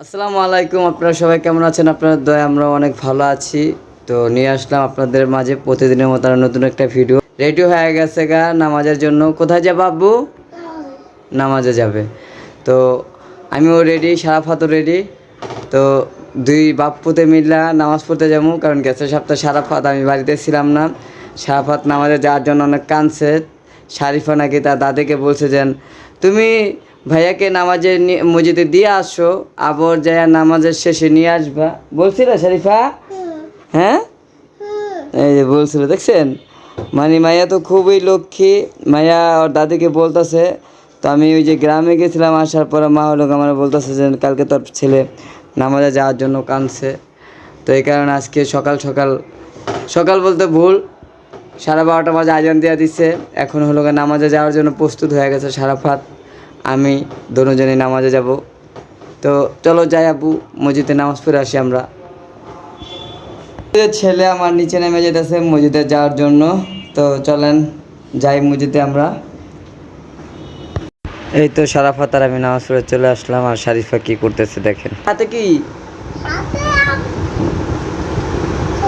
আসসালামু আলাইকুম, আপনারা সবাই কেমন আছেন? আপনার দয়া আমরা অনেক ভালো আছি। তো নিয়ে আসলাম আপনাদের মাঝে প্রতিদিনের মতো নতুন একটা ভিডিও রেডি হয়ে গেছে গা নামাজের জন্য। কোথায় যাবে আব্বু? নামাজে যাবে। তো আমিও রেডি সারাফাতও রেডি তো দুই বাপ্পুতে মিল্লা নামাজ পড়তে যাব, কারণ গেছে সপ্তাহে সারাফাত, আমি বাড়িতে ছিলাম না। সারাফাত নামাজে যাওয়ার জন্য অনেক কানছে শারিফা নাকি তার দাদিকে বলছে যেন, তুমি ভাইয়াকে নামাজে নি- মসজিদে দিয়ে আসো, আবার যাইয়া নামাজের শেষে নিয়ে আসবা। বলছিল শারিফা? হ্যাঁ? এই যে বলছিল, দেখছেন? মানে মাইয়া তো খুবই লক্ষ্মী। মাইয়া ওর দাদিকে বলতেছে, তো আমি ওই যে গ্রামে গেছিলাম, আসার পরে মা হলো আমার বলতেছে যে কালকে তোর ছেলে নামাজে যাওয়ার জন্য কাঁদছে। তো এই কারণে আজকে সকাল সকাল সকাল বলতে ভুল, সাড়ে বারোটা বাজে আজান দেওয়া দিচ্ছে এখন হলো নামাজে যাওয়ার জন্য প্রস্তুত হয়ে গেছে সারাফাত। আমি দুজনেই নামাজে যাব। তো চলো যাই আপু মসজিদে নামাজ পড়ে আসি আমরা। ছেলে আমার নিচে নেমে যেতেছে মসজিদে যাওয়ার জন্য। তো চলেন যাই মসজিদে আমরা। এই তো সারাফাত আর আমি নামাজ পড়ে চলে আসলাম আর শারিফা কি করতেছে দেখেন। হাতে কি?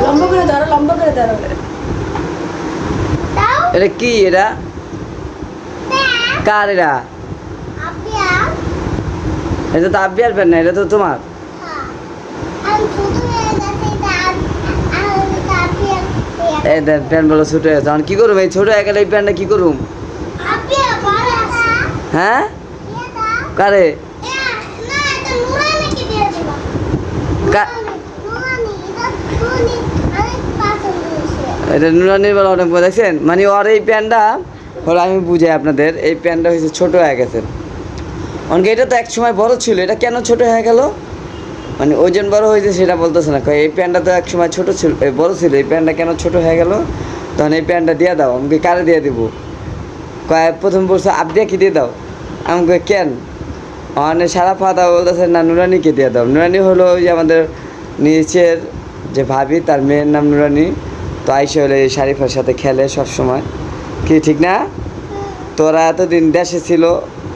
লম্বা করে ধরো লম্বা করে ধরো এটা কি এটা? কার এটা? এটা তো আব্বিয়ার প্যান না এটা তো তোমার। এই দেখ প্যান্ট বলো ছোট হয়ে এখন কি করুম? এই ছোট হয়ে এই প্যান্টটা কি করুম? হ্যাঁ? কারে? এটা নুরানির বেলা অনেক দেখছেন? মানে ওর এই প্যান্টটা হলো আমি বুঝাই আপনাদের, এই প্যান্টটা হয়েছে ছোট হয়ে গেছে। অনেকে এটা তো এক সময় বড় ছিল, এটা কেন ছোট হয়ে গেল? মানে ওজন বড় হয়েছে সেটা বলতেছে না। এই প্যান্টটা তো এক সময় ছোট ছিল বড় ছিল, এই প্যান্টটা কেন ছোট হয়ে গেল? তখন এই প্যান্টটা দিয়ে দাও আমাকে কারে দিয়ে দিব? কয়, প্রথম বলছে আপডিয়া কি দিয়ে দাও? আমাকে কেন? অনেক সারা ফাতা বলতেছে, না, নুরানিকে দিয়ে দাও। নুরানি হলো ওই আমাদের নিচের যে ভাবি, তার মেয়ের নাম নুরানি। তো আইসে হলে এই শারিফার সাথে খেলে সব সময় কি, ঠিক না? তোরা এতদিন দেশে ছিল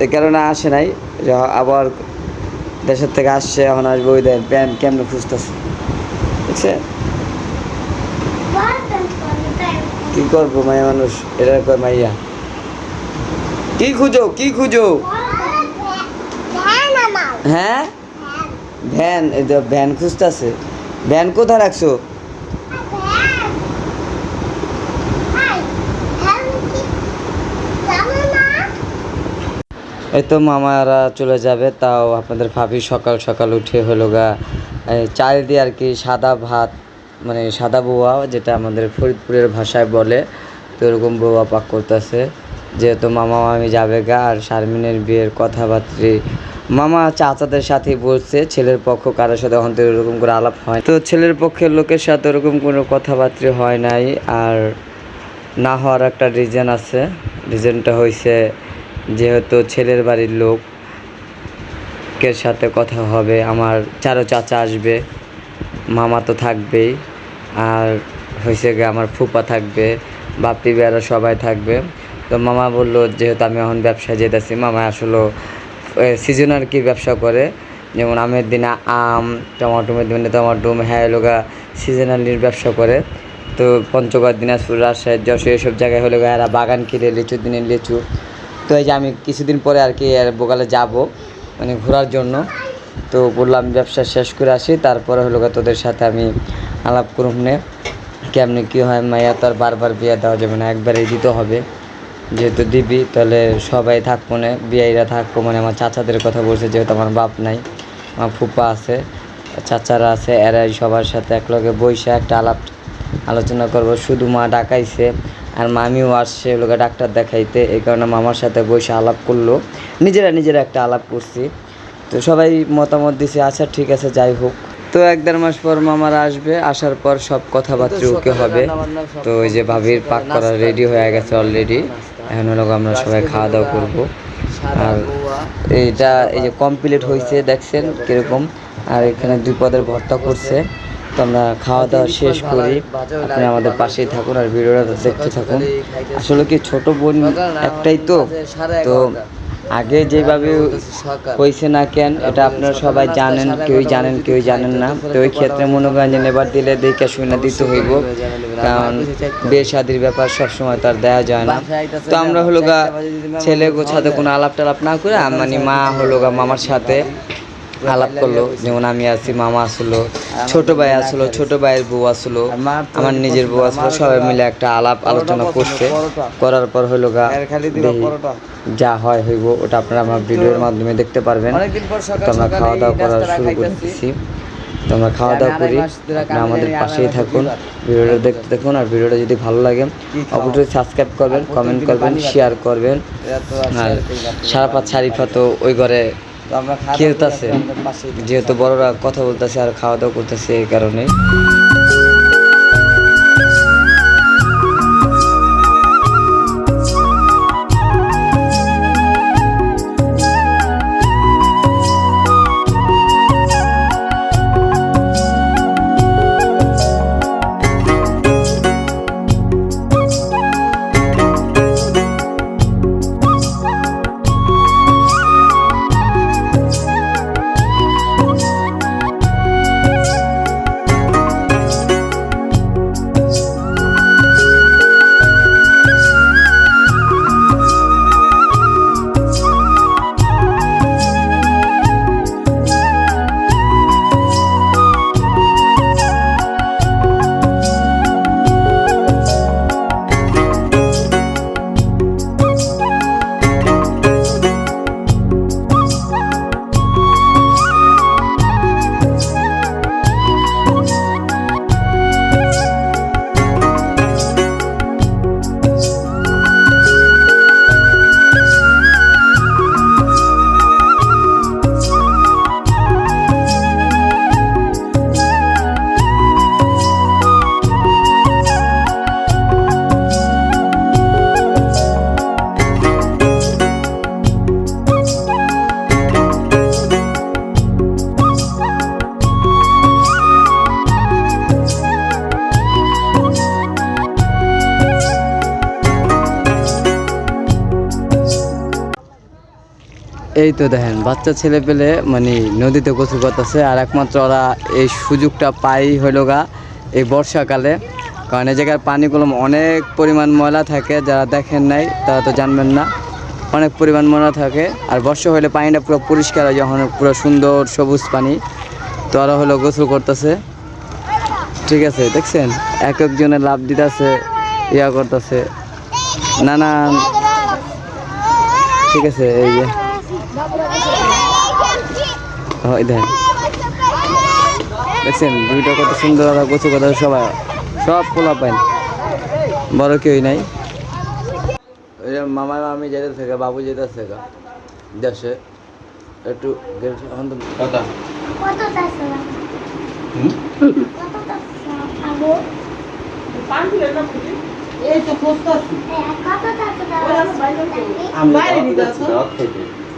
এই কারণে আসে নাই আবার দেশের থেকে আসছে এখন আসবে ওই দেন প্যান্ট কেমনে খুঁজতেছে। বুঝছে? কি করব মাইয়া মানুষ? এটা কর মাইয়া। কি খুঁজো কি খুঁজো? হ্যাঁ? ভ্যান ভ্যান খুঁজতেছে। ভ্যান কোথায় রাখছো? এই তো মামারা চলে যাবে, তাও আপনাদের ভাবি সকাল সকাল উঠে হলো গা চাল দিয়ে আর কি সাদা ভাত মানে সাদা বোয়া, যেটা আমাদের ফরিদপুরের ভাষায় বলে, তো এরকম বোয়া পাক করতেছে। যেহেতু মামা মামি যাবে গা, আর শারমিনের বিয়ের কথাবার্তা মামা চাচাদের সাথে বলছে, ছেলের পক্ষ কারোর সাথে তো এরকম করে আলাপ হয় তো ছেলের পক্ষের লোকের সাথে ওরকম কোনো কথাবার্তা হয় নাই, আর না হওয়ার একটা রিজন আছে। রিজনটা হয়েছে যেহেতু ছেলের বাড়ির লোক, কে সাথে কথা হবে, আমার চারো চাচা আসবে, মামা তো থাকবেই, আর হয়েছে গিয়ে আমার ফুপা থাকবে বাপি বেড়া সবাই থাকবে। তো মামা বলল, যেহেতু আমি এখন ব্যবসায় যেতেছি, মামা আসলে সিজন আর কি ব্যবসা করে, যেমন আমের দিনে আম, টমাটোমের দিনে টমাটো হ্যাঁ লোকা সিজনালির ব্যবসা করে। তো পঞ্চগড়, দিনাজপুর, রাজশাহী, যশোর, এসব জায়গায় হলো এরা বাগান কিনে লিচুর দিনে লিচু তো এই যে আমি কিছুদিন পরে আর কি বোকালে যাব মানে ঘোরার জন্য। তো বললাম ব্যবসা শেষ করে আসি, তারপরে হলো তোদের সাথে আমি আলাপ করুম নে। কেমনি কী হয় মাইয়া তো আর বারবার বিয়ে দেওয়া যাবে না, একবারেই দিতে হবে। যেহেতু দিবি, তাহলে সবাই থাকব না বিয়েরা থাকব মানে আমার চাচাদের কথা বলছে, যেহেতু আমার বাপ নাই, আমার ফুপা আছে, চাচারা আছে, এরাই সবার সাথে একলগে বইসে একটা আলাপ আলোচনা করব। শুধু মা ডাকাইছে আর মামিও আসছে লোকে ডাক্তার দেখাইতে। এই কারণে মামার সাথে বসে আলাপ করল। নিজেরা নিজেরা একটা আলাপ করছি। তো সবাই মতামত দিছে আচ্ছা ঠিক আছে যাই হোক। তো এক দেড় মাস পর মামারা আসবে আসার পর সব কথাবার্তা ওকে হবে। তো ওই যে ভাবির পাক করা রেডি হয়ে গেছে অলরেডি এখন হলো আমরা সবাই খাওয়া দাওয়া করব। আর এইটা এই যে কমপ্লিট হয়েছে দেখছেন কীরকম? আর এখানে দুই পদের ভর্তা করছে। তো আমরা খাওয়া দাওয়া শেষ করি। আপনি আমাদের পাশেই থাকুন আর ভিডিওটা দেখতে থাকুন। আসলে কি ছোট বোন একটাই তো? তো আগে যেভাবে হয়েছে না কেন এটা আপনারা সবাই জানেন কেউই জানেন কেউই জানেন না। তো ওই ক্ষেত্রে মনে করেন যে নেবার দিলে দেখে শুনে দিতে হইব। কারণ বিয়ে শাদির ব্যাপার সবসময় তার দেওয়া যায় না। তো আমরা হলো গা ছেলে সাথে কোনো আলাপ টালাপ না করে মানে মা হলো গা মামার সাথে আলাপ করল যেমন আমি আছি মামা আসলো ছোট ভাই আসলো ছোট ভাইয়ের বউ আসলো আমার নিজের বউ আসলো সবাই মিলে একটা আলাপ আলোচনা করছে। করার পর হলো গা যা হয় হইব ওটা আপনারা আমার ভিডিওর মাধ্যমে দেখতে পারবেন। তো আমরা খাওয়া দাওয়া করা শুরু করে দিচ্ছি তো আমরা খাওয়া দাওয়া করি আপনারা আমাদের পাশেই থাকুন ভিডিওটা দেখতে দেখুন আর ভিডিওটা যদি ভালো লাগে অবশ্যই সাবস্ক্রাইব করবেন কমেন্ট করবেন শেয়ার করবেন। আর সারাপাত শারিফা তো ওই ঘরে খেলতেছে। যেহেতু বড়রা কথা বলতেছে আর খাওয়া দাওয়া করতেছে এই কারণে এই তো দেখেন, বাচ্চা ছেলে পেলে মানে নদীতে গোসল করতেছে, আর একমাত্র ওরা এই সুযোগটা পাই হইল গা এই বর্ষাকালে। কারণ এই জায়গার পানিগুলো অনেক পরিমাণ ময়লা থাকে, যারা দেখেন নাই তারা তো জানবেন না। অনেক পরিমাণ ময়লা থাকে, আর বর্ষা হলে পানিটা পুরো পরিষ্কার হয়, যখন পুরো সুন্দর সবুজ পানি। তো ওরা হলো গোসল করতেছে। ঠিক আছে, দেখছেন? এক একজনের লাভ দিতেছে, ইয়া করতেছে। নানান। ঠিক আছে, এই যে। হয় দেখছেন দুইটা কত সুন্দর আর গোছু কথা সবাই সব পোলা পাইন বড় কেউই নাই। ওই যে মামা মামি যেতে থেকে বাবু যেতে থেকে দেশে। একটু এখন তো কথা। এই তো